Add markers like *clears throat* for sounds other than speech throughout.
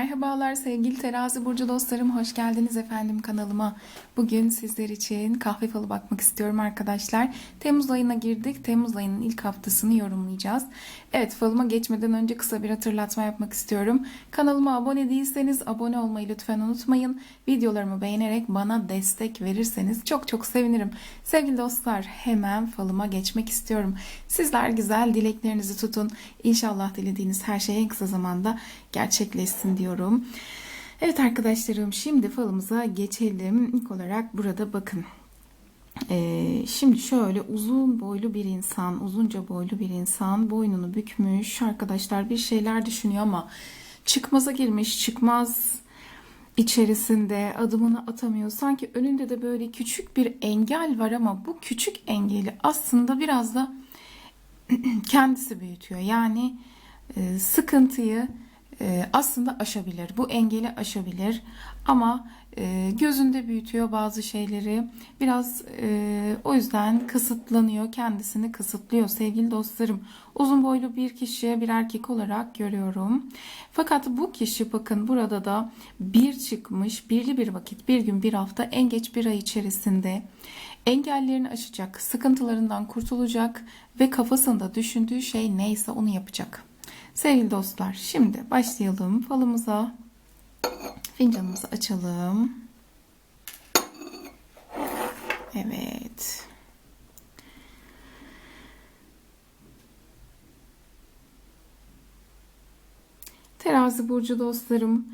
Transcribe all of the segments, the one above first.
Merhabalar sevgili terazi burcu dostlarım hoş geldiniz efendim kanalıma. Bugün sizler için kahve falı bakmak istiyorum arkadaşlar. Temmuz ayına girdik. Temmuz ayının ilk haftasını yorumlayacağız. Evet falıma geçmeden önce kısa bir hatırlatma yapmak istiyorum. Kanalıma abone değilseniz abone olmayı lütfen unutmayın. Videolarımı beğenerek bana destek verirseniz çok çok sevinirim. Sevgili dostlar hemen falıma geçmek istiyorum. Sizler güzel dileklerinizi tutun. İnşallah dilediğiniz her şey en kısa zamanda gerçekleşsin diyorum. Evet arkadaşlarım şimdi falımıza geçelim. İlk olarak burada bakın. Ee, şimdi şöyle uzun boylu bir insan, uzunca boylu bir insan boynunu bükmüş. Arkadaşlar bir şeyler düşünüyor ama çıkmaza girmiş, çıkmaz içerisinde adımını atamıyor. Sanki önünde de böyle küçük bir engel var ama bu küçük engeli aslında biraz da *clears throat* kendisi büyütüyor. Yani e, sıkıntıyı e, aslında aşabilir. Bu engeli aşabilir ama e, gözünde büyütüyor bazı şeyleri. Biraz e, o yüzden kısıtlanıyor, kendisini kısıtlıyor sevgili dostlarım. Uzun boylu bir kişi bir erkek olarak görüyorum. Fakat bu kişi bakın burada da bir çıkmış, birli bir vakit, bir gün, bir hafta, en geç bir ay içerisinde engellerini aşacak, sıkıntılarından kurtulacak ve kafasında düşündüğü şey neyse onu yapacak. Sevgili dostlar şimdi başlayalım falımıza. Fincanımızı açalım. Evet. Terazi burcu dostlarım.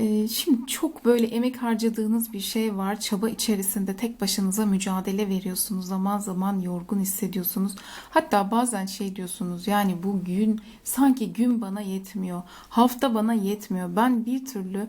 Ee, Şimdi çok böyle emek harcadığınız bir şey var. Çaba içerisinde tek başınıza mücadele veriyorsunuz. Zaman zaman yorgun hissediyorsunuz. Hatta bazen şey diyorsunuz yani bu gün sanki gün bana yetmiyor. Hafta bana yetmiyor. Ben bir türlü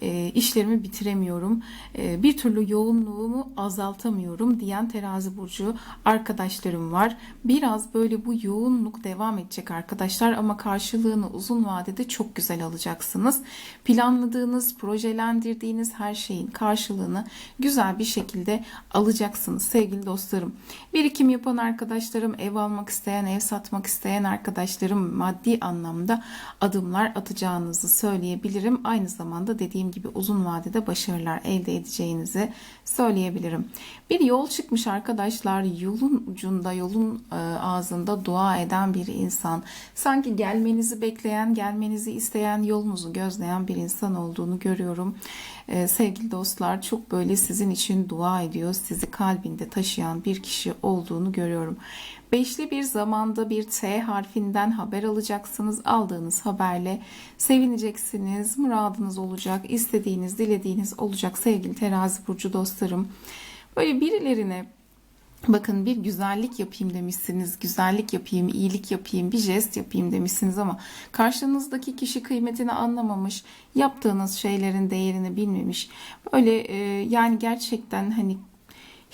e, işlerimi bitiremiyorum. E, bir türlü yoğunluğumu azaltamıyorum diyen terazi burcu arkadaşlarım var. Biraz böyle bu yoğunluk devam edecek arkadaşlar ama karşılığını uzun vadede çok güzel alacaksınız. Planladığınız yaptığınız, projelendirdiğiniz her şeyin karşılığını güzel bir şekilde alacaksınız sevgili dostlarım. Birikim yapan arkadaşlarım, ev almak isteyen, ev satmak isteyen arkadaşlarım maddi anlamda adımlar atacağınızı söyleyebilirim. Aynı zamanda dediğim gibi uzun vadede başarılar elde edeceğinizi söyleyebilirim. Bir yol çıkmış arkadaşlar. Yolun ucunda, yolun e, ağzında dua eden bir insan. Sanki gelmenizi bekleyen, gelmenizi isteyen, yolunuzu gözleyen bir insan olduğunu görüyorum. Ee, sevgili dostlar çok böyle sizin için dua ediyor. Sizi kalbinde taşıyan bir kişi olduğunu görüyorum. Beşli bir zamanda bir T harfinden haber alacaksınız. Aldığınız haberle sevineceksiniz. Muradınız olacak. istediğiniz, dilediğiniz olacak sevgili terazi burcu dostlarım. Böyle birilerine Bakın bir güzellik yapayım demişsiniz, güzellik yapayım, iyilik yapayım, bir jest yapayım demişsiniz ama karşınızdaki kişi kıymetini anlamamış, yaptığınız şeylerin değerini bilmemiş. Böyle e, yani gerçekten hani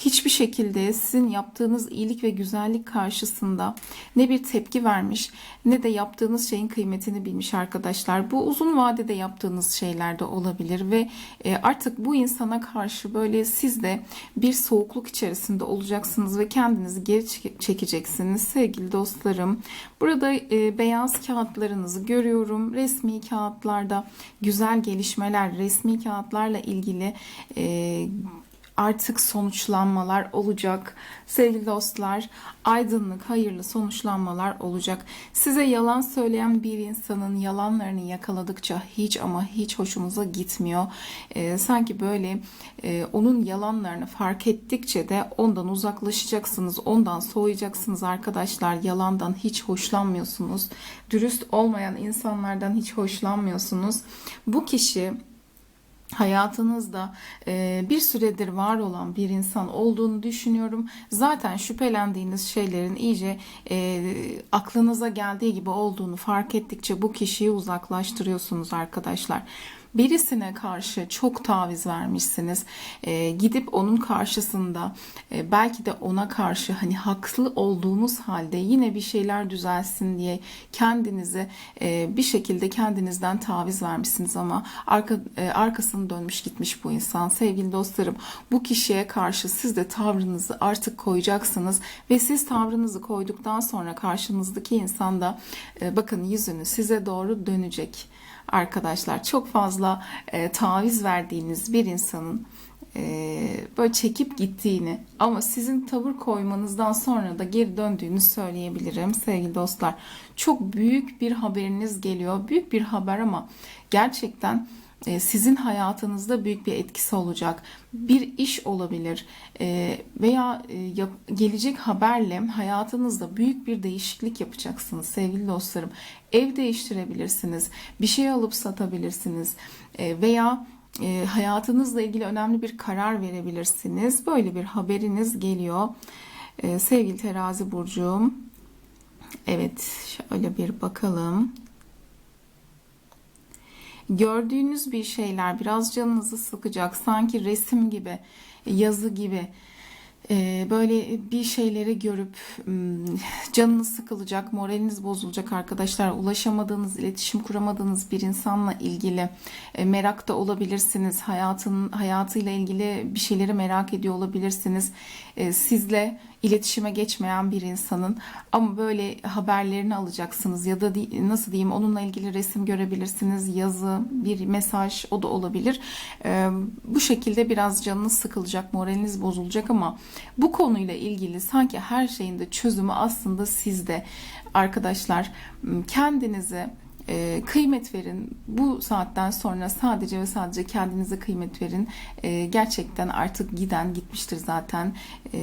hiçbir şekilde sizin yaptığınız iyilik ve güzellik karşısında ne bir tepki vermiş ne de yaptığınız şeyin kıymetini bilmiş arkadaşlar. Bu uzun vadede yaptığınız şeyler de olabilir ve e, artık bu insana karşı böyle siz de bir soğukluk içerisinde olacaksınız ve kendinizi geri çekeceksiniz sevgili dostlarım. Burada e, beyaz kağıtlarınızı görüyorum. Resmi kağıtlarda güzel gelişmeler, resmi kağıtlarla ilgili e, artık sonuçlanmalar olacak. Sevgili dostlar, aydınlık, hayırlı sonuçlanmalar olacak. Size yalan söyleyen bir insanın yalanlarını yakaladıkça hiç ama hiç hoşumuza gitmiyor. Ee, sanki böyle e, onun yalanlarını fark ettikçe de ondan uzaklaşacaksınız, ondan soğuyacaksınız arkadaşlar. Yalandan hiç hoşlanmıyorsunuz. Dürüst olmayan insanlardan hiç hoşlanmıyorsunuz. Bu kişi hayatınızda e, bir süredir var olan bir insan olduğunu düşünüyorum. Zaten şüphelendiğiniz şeylerin iyice e, aklınıza geldiği gibi olduğunu fark ettikçe bu kişiyi uzaklaştırıyorsunuz arkadaşlar birisine karşı çok taviz vermişsiniz. E, gidip onun karşısında e, belki de ona karşı hani haklı olduğunuz halde yine bir şeyler düzelsin diye kendinizi e, bir şekilde kendinizden taviz vermişsiniz ama arka, e, arkasını dönmüş gitmiş bu insan. Sevgili dostlarım bu kişiye karşı siz de tavrınızı artık koyacaksınız ve siz tavrınızı koyduktan sonra karşınızdaki insan da e, bakın yüzünü size doğru dönecek arkadaşlar. Çok fazla e, taviz verdiğiniz bir insanın e, böyle çekip gittiğini ama sizin tavır koymanızdan sonra da geri döndüğünü söyleyebilirim sevgili dostlar. Çok büyük bir haberiniz geliyor. Büyük bir haber ama gerçekten sizin hayatınızda büyük bir etkisi olacak. Bir iş olabilir e, veya e, gelecek haberle hayatınızda büyük bir değişiklik yapacaksınız sevgili dostlarım. Ev değiştirebilirsiniz, bir şey alıp satabilirsiniz e, veya e, hayatınızla ilgili önemli bir karar verebilirsiniz. Böyle bir haberiniz geliyor. E, sevgili terazi burcum. Evet, şöyle bir bakalım. Gördüğünüz bir şeyler biraz canınızı sıkacak. Sanki resim gibi, yazı gibi. Ee, böyle bir şeyleri görüp hmm, canınız sıkılacak, moraliniz bozulacak arkadaşlar. Ulaşamadığınız, iletişim kuramadığınız bir insanla ilgili e, merakta olabilirsiniz. Hayatın hayatıyla ilgili bir şeyleri merak ediyor olabilirsiniz. E, sizle iletişime geçmeyen bir insanın ama böyle haberlerini alacaksınız ya da nasıl diyeyim onunla ilgili resim görebilirsiniz, yazı, bir mesaj o da olabilir. Ee, bu şekilde biraz canınız sıkılacak, moraliniz bozulacak ama bu konuyla ilgili sanki her şeyin de çözümü aslında sizde. Arkadaşlar kendinize e, kıymet verin. Bu saatten sonra sadece ve sadece kendinize kıymet verin. E, gerçekten artık giden gitmiştir zaten e,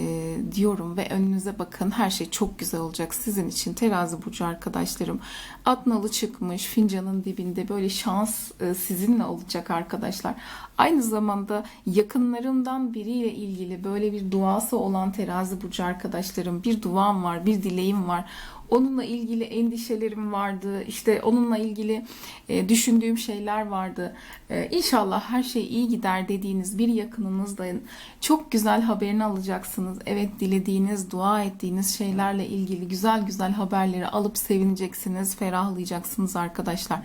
diyorum ve önünüze bakın. Her şey çok güzel olacak sizin için. Terazi burcu arkadaşlarım. At nalı çıkmış fincanın dibinde böyle şans e, sizinle olacak arkadaşlar. Aynı zamanda yakınlarımdan biriyle ilgili böyle bir duası olan terazi burcu arkadaşlarım bir duam var, bir dileğim var. Onunla ilgili endişelerim vardı. İşte onunla ilgili e, düşündüğüm şeyler vardı. E, İnşallah her şey iyi gider dediğiniz bir yakınınızdan çok güzel haberini alacaksınız. Evet dilediğiniz, dua ettiğiniz şeylerle ilgili güzel güzel haberleri alıp sevineceksiniz, ferahlayacaksınız arkadaşlar.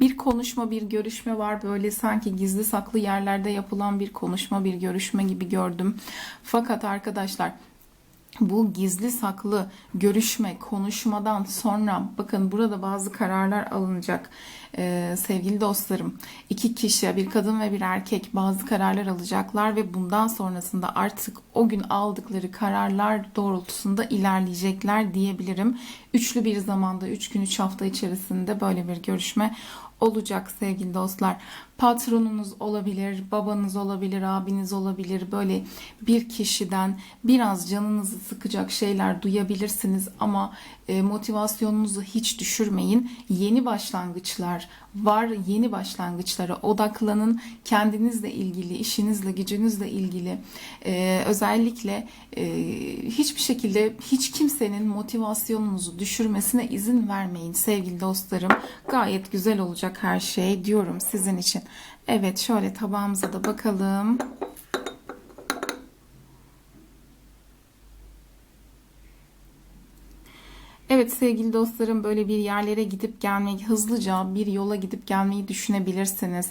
Bir konuşma, bir görüşme var. Böyle sanki gizli saklı yerlerde yapılan bir konuşma, bir görüşme gibi gördüm. Fakat arkadaşlar bu gizli saklı görüşme, konuşmadan sonra bakın burada bazı kararlar alınacak Ee, sevgili dostlarım. iki kişi, bir kadın ve bir erkek bazı kararlar alacaklar ve bundan sonrasında artık o gün aldıkları kararlar doğrultusunda ilerleyecekler diyebilirim. Üçlü bir zamanda, üç gün, üç hafta içerisinde böyle bir görüşme olacak sevgili dostlar. Patronunuz olabilir, babanız olabilir, abiniz olabilir. Böyle bir kişiden biraz canınızı sıkacak şeyler duyabilirsiniz ama e, motivasyonunuzu hiç düşürmeyin. Yeni başlangıçlar var. Yeni başlangıçlara odaklanın. Kendinizle ilgili, işinizle, gücünüzle ilgili e, özellikle e, hiçbir şekilde hiç kimsenin motivasyonunuzu düşürmesine izin vermeyin sevgili dostlarım. Gayet güzel olacak her şey diyorum sizin için. Evet şöyle tabağımıza da bakalım. Evet sevgili dostlarım böyle bir yerlere gidip gelmek hızlıca bir yola gidip gelmeyi düşünebilirsiniz.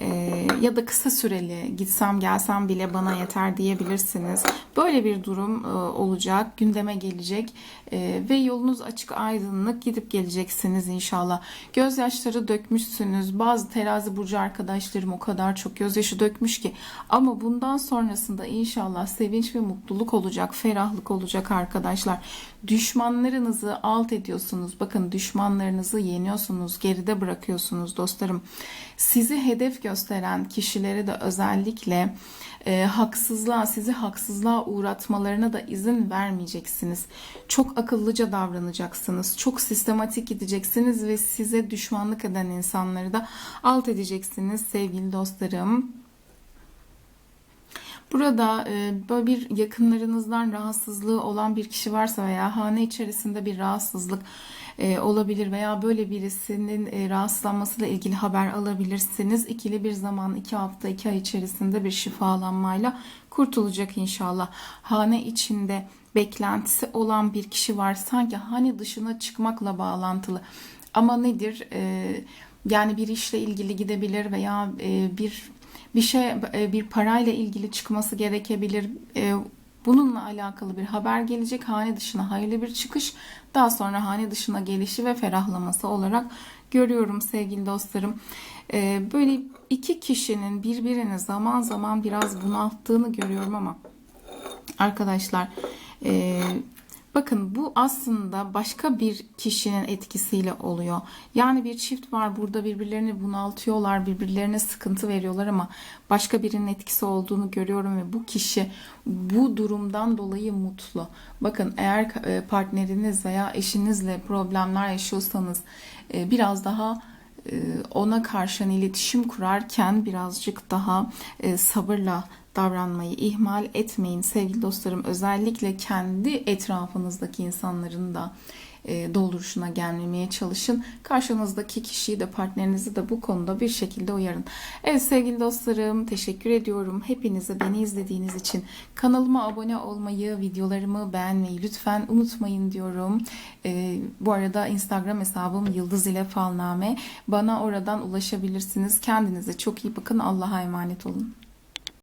Ee, ya da kısa süreli gitsem gelsem bile bana yeter diyebilirsiniz. Böyle bir durum e, olacak, gündeme gelecek E, ve yolunuz açık aydınlık gidip geleceksiniz inşallah. Gözyaşları dökmüşsünüz. Bazı terazi burcu arkadaşlarım o kadar çok gözyaşı dökmüş ki ama bundan sonrasında inşallah sevinç ve mutluluk olacak, ferahlık olacak arkadaşlar. Düşmanlarınızı alt ediyorsunuz. Bakın düşmanlarınızı yeniyorsunuz, geride bırakıyorsunuz dostlarım. Sizi hedef gösteren kişilere de özellikle e, haksızlığa, sizi haksızlığa uğratmalarına da izin vermeyeceksiniz. Çok akıllıca davranacaksınız. Çok sistematik gideceksiniz ve size düşmanlık eden insanları da alt edeceksiniz sevgili dostlarım. Burada e, böyle bir yakınlarınızdan rahatsızlığı olan bir kişi varsa veya hane içerisinde bir rahatsızlık e, olabilir veya böyle birisinin e, rahatsızlanmasıyla ilgili haber alabilirsiniz. İkili bir zaman, iki hafta, iki ay içerisinde bir şifalanmayla kurtulacak inşallah. Hane içinde beklentisi olan bir kişi var. Sanki hani dışına çıkmakla bağlantılı. Ama nedir? Yani bir işle ilgili gidebilir veya bir bir şey e, bir parayla ilgili çıkması gerekebilir. E, Bununla alakalı bir haber gelecek. Hane dışına hayırlı bir çıkış. Daha sonra hane dışına gelişi ve ferahlaması olarak görüyorum sevgili dostlarım. Ee, böyle iki kişinin birbirini zaman zaman biraz bunalttığını görüyorum ama arkadaşlar e, bakın bu aslında başka bir kişinin etkisiyle oluyor. Yani bir çift var burada birbirlerini bunaltıyorlar, birbirlerine sıkıntı veriyorlar ama başka birinin etkisi olduğunu görüyorum ve bu kişi bu durumdan dolayı mutlu. Bakın eğer e, partneriniz veya eşinizle problemler yaşıyorsanız e, biraz daha e, ona karşı iletişim kurarken birazcık daha sabırla davranmayı ihmal etmeyin sevgili dostlarım. Özellikle kendi etrafınızdaki insanların da e, dolduruşuna gelmemeye çalışın. Karşınızdaki kişiyi de partnerinizi de bu konuda bir şekilde uyarın. Evet sevgili dostlarım teşekkür ediyorum. Hepinize beni izlediğiniz için kanalıma abone olmayı, videolarımı beğenmeyi lütfen unutmayın diyorum. E, bu arada Instagram hesabım Yıldız ile Falname. Bana oradan ulaşabilirsiniz. Kendinize çok iyi bakın. Allah'a emanet olun.